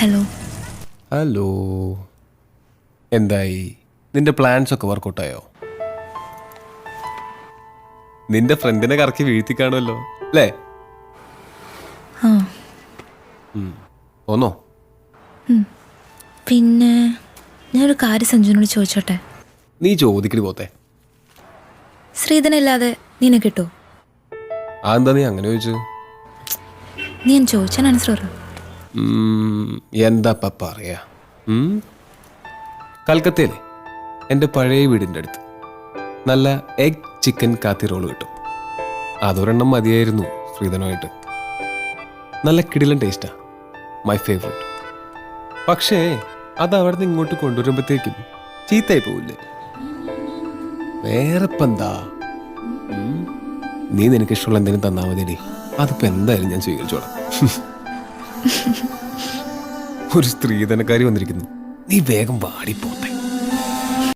Hello hello എന്തായി? നിന്റെ plans ഒക്കെ വർക്കൗട്ടായോ നിന്റെ ഫ്രണ്ടിനെ കറക്കി വീഴ്ത്തി കാണുമല്ലോ അല്ലേ? ഒന്നോ പിന്നെ? ഞാനൊരു കാര്യം സഞ്ജുവിനോട് ചോദിച്ചോട്ടെ? നീ ചോദിക്കടി പോത്തെ. ശ്രീധനല്ലാതെ നീനെ കിട്ടോ? അതെന്താ നീ അങ്ങനെ ചോദിച്ചു നീ ഞാൻ ചോദിച്ചാൽ ആൻസർ പറ. എന്താ പറയാ? കൽക്കത്തയിലെ എന്റെ പഴയ വീടിന്റെ അടുത്ത് നല്ല എഗ് ചിക്കൻ കാത്തി റോൾ കിട്ടും. അതൊരെണ്ണം മതിയായിരുന്നു ശ്രീധനുമായിട്ട്. നല്ല കിടിലൻ ടേസ്റ്റാ മൈ ഫേവറേറ്റ് പക്ഷേ അത് അവിടെ നിന്ന് ഇങ്ങോട്ട് കൊണ്ടുവരുമ്പോഴത്തേക്കും ചീത്തയായി പോവില്ലേ? വേറെ എന്താ നീ നിനക്ക് ഇഷ്ടമുള്ള എന്തെങ്കിലും തന്നാൽ മതിയടി. അതിപ്പോ എന്തായാലും ഞാൻ സ്വീകരിച്ചോളാം. ഒരു സ്ത്രീധനക്കാരി വന്നിരിക്കുന്നു. നീ വേഗം വാടിപ്പോട്ടെ